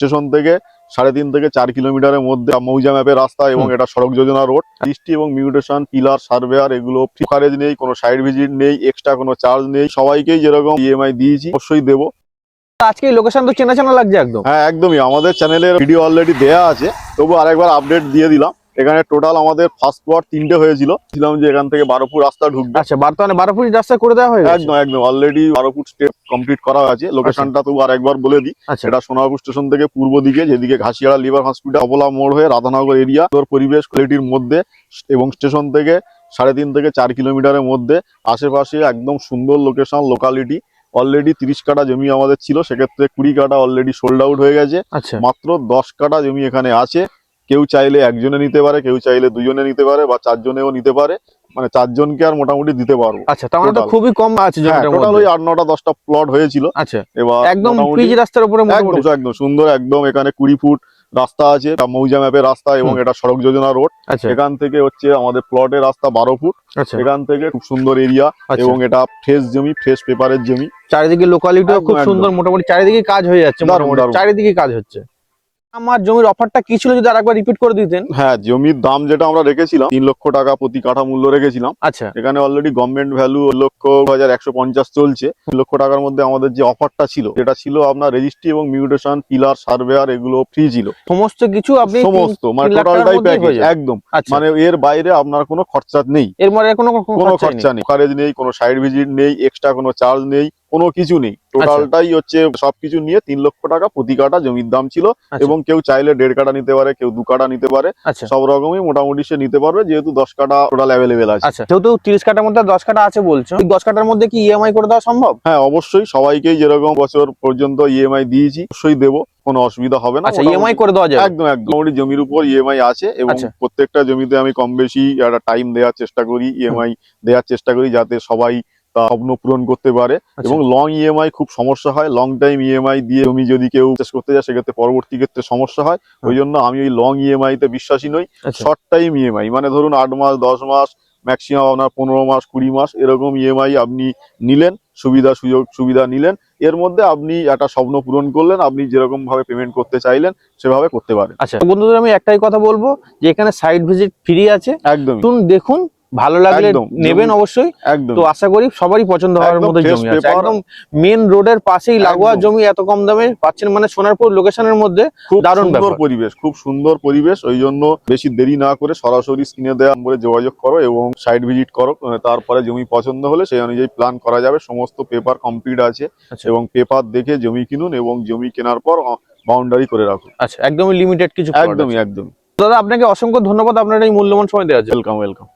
Station থেকে সাড়ে তিন থেকে চার কিলোমিটারের মধ্যে মৌজা ম্যাপের রাস্তা এবং এটা সড়ক যোজনা রোড। দৃষ্টি এবং মিউটেশন পিলার সার্ভেয়ার এগুলো ফ্রি কারেজ নেই কোনো সাইড ভিজিট নেই এক্সট্রা কোনো চার্জ নেই। সবাইকেই যেরকম ইএমআই দিয়েছি অবশ্যই দেবো। আজকে লোকেশন তো চেনা চেনা লাগছে একদম। হ্যাঁ একদমই। আমাদের চ্যানেলের ভিডিও অলরেডি দেয়া আছে। তবু আরেকবার আপডেট দিয়ে দিলাম। এখানে টোটাল আমাদের ফার্স্ট প্লট তিনটে হয়েছিল। ছিলাম যে এখান থেকে বারো ফুট রাস্তা ঢুকবে। আচ্ছা বর্তমানে বারো ফুট রাস্তা করে দেওয়া হয়ে গেছে? একদম একদম। অলরেডি বারো ফুট স্টেপ কমপ্লিট করা আছে। লোকেশনটা তবু আরেকবার বলে দিই। আচ্ছা। এটা সোনারপুর স্টেশন থেকে পূর্ব দিকে যেদিকে ঘাসিয়াড়া লিভার হসপিটাল অবলা মোড় হয়ে রাধানগর এরিয়া তোর পরিবেশ কোয়ালিটির মধ্যে এবং স্টেশন থেকে সাড়ে তিন থেকে চার কিলোমিটারের মধ্যে। আশেপাশে একদম সুন্দর লোকেশন লোকালিটি অলরেডি তিরিশ কাটা জমি আমাদের ছিল। সেক্ষেত্রে কুড়ি কাটা অলরেডি সোল্ড আউট হয়ে গেছে। আচ্ছা। মাত্র দশ কাটা জমি এখানে আছে। কেউ চাইলে একজনে নিতে পারে কেউ চাইলে দুজনে নিতে পারে বা চারজনেও নিতে পারে। মানে চারজনকে আর মোটামুটি দিতে পারব। আচ্ছা তার মানে তো খুবই কম আছে হ্যাঁ টোটাল ওই আট নটা দশটা প্লট হয়েছিল। আচ্ছা এবার একদম পিচ রাস্তার উপরে একদম মোটামুটি। একদম সুন্দর একদম এখানে কুড়ি ফুট রাস্তা আছে মৌজা ম্যাপের রাস্তা এবং এটা সড়ক যোজনা রোড। আচ্ছা। এখান থেকে হচ্ছে আমাদের প্লটের রাস্তা বারো ফুট। আচ্ছা। এখান থেকে খুব সুন্দর এরিয়া আচ্ছা। এবং এটা ফ্রেশ জমি ফ্রেশ পেপারের জমি। চারিদিকে লোকালিটিও খুব সুন্দর মোটামুটি চারিদিকে কাজ হয়ে যাচ্ছে। চারিদিকে কাজ হচ্ছে। আমার জমির অফারটা কি ছিল যদি আরেকবার রিপিট করে দিতেন? হ্যাঁ জমির দাম যেটা আমরা রেখেছিলাম তিন লক্ষ টাকা প্রতি কাঠা মূল্য রেখেছিলাম। আচ্ছা। এখানে অলরেডি গভর্নমেন্ট ভ্যালু লক্ষ হাজার একশো পঞ্চাশ চলছে। তিন লক্ষ টাকার মধ্যে আমাদের যে অফারটা ছিল সেটা ছিল আপনার রেজিস্ট্রি এবং মিউটেশন পিলার সার্ভেয়ার এগুলো ফ্রি ছিল। সমস্ত কিছু আপনি সমস্ত মানে টোটালটাই প্যাকেজ একদম। আচ্ছা। মানে এর বাইরে আপনার কোনো খরচা নেই। এর মধ্যে কোনো। খরচা নেই। কারেজ নেই। কোনো সাইড ভিজিট নেই এক্সট্রা কোনো চার্জ নেই। কোনো কিছু নেই। আচ্ছা। টোটালটাই হচ্ছে সবকিছু নিয়ে তিন লক্ষ টাকা প্রতি কাটা জমির দাম ছিল আচ্ছা, এবং কেউ চাইলে দেড় কাটা নিতে পারে কেউ দু কাটা নিতে পারে। আচ্ছা। সব রকমই মোটামুটি সে নিতে পারবে যেহেতু দশ কাটা টোটাল অ্যাভেলেবেল আছে। আচ্ছা। যেহেতু তিরিশ কাটার মধ্যে দশ কাটা আছে বলছো দশ কাটার মধ্যে কি ইএমআই করে দেওয়া সম্ভব? হ্যাঁ অবশ্যই সবাইকেই যেরকম বছর পর্যন্ত ইএমআই দিয়েছি অবশ্যই দেবো কোনো অসুবিধা হবে না। আচ্ছা ইএমআই করে দেওয়া যাবে। একদম একদম। মোটামুটি জমির উপর ইএমআই আছে এবং আচ্ছা। প্রত্যেকটা জমিতে আমি কম বেশি একটা টাইম দেওয়ার চেষ্টা করি ইএমআই দেওয়ার চেষ্টা করি যাতে সবাই তা স্বপ্ন পূরণ করতে পারে আচ্ছা। এবং লং ইএমআই খুব সমস্যা হয়। লং টাইম ইএমআই দিয়ে জমি যদি কেউ চাষ করতে যায় সেক্ষেত্রে পরবর্তী ক্ষেত্রে সমস্যা হয়। ওই জন্য আমি ওই লং ইএমআই তে বিশ্বাসী নই। শর্ট টাইম ইএমআই মানে ধরুন আট মাস দশ মাস ম্যাক্সিমাম আপনার পনেরো মাস কুড়ি মাস এরকম ইএমআই আপনি নিলেন সুবিধা সুযোগ সুবিধা নিলেন। এর মধ্যে আপনি একটা স্বপ্ন পূরণ করলেন আপনি যেরকম ভাবে পেমেন্ট করতে চাইলেন সেভাবে করতে পারেন। আচ্ছা বন্ধুদের আমি একটাই কথা বলব যে এখানে সাইড ভিজিট ফ্রি আছে। একদম দেখুন ভালো লাগলে নেবেন অবশ্যই। একদম। তো আশা করি সবারই পছন্দ হওয়ার মতো জমি আছে। একদম মেন রোডের পাশেই লাগোয়া জমি এত কম দামে পাচ্ছেন মানে সোনারপুর লোকেশনের মধ্যে খুব দারুণ সুন্দর পরিবেশ খুব সুন্দর পরিবেশ ওই জন্য বেশি দেরি না করে সরাসরি স্ক্রিনে দেওয়া নম্বরে যোগাযোগ করো এবং সাইট ভিজিট করো তারপরে জমি পছন্দ হলে সেই অনুযায়ী প্ল্যান করা যাবে। সমস্ত পেপার কমপ্লিট আছে আচ্ছা। এবং পেপার দেখে জমি কিনুন এবং জমি কেনার পর বাউন্ডারি করে রাখুন। আচ্ছা একদমই লিমিটেড কিছু একদমই একদম দাদা আপনাকে অসংখ্য ধন্যবাদ আপনার এই মূল্যবান সময় দেওয়া ওয়েলকাম ওয়েলকাম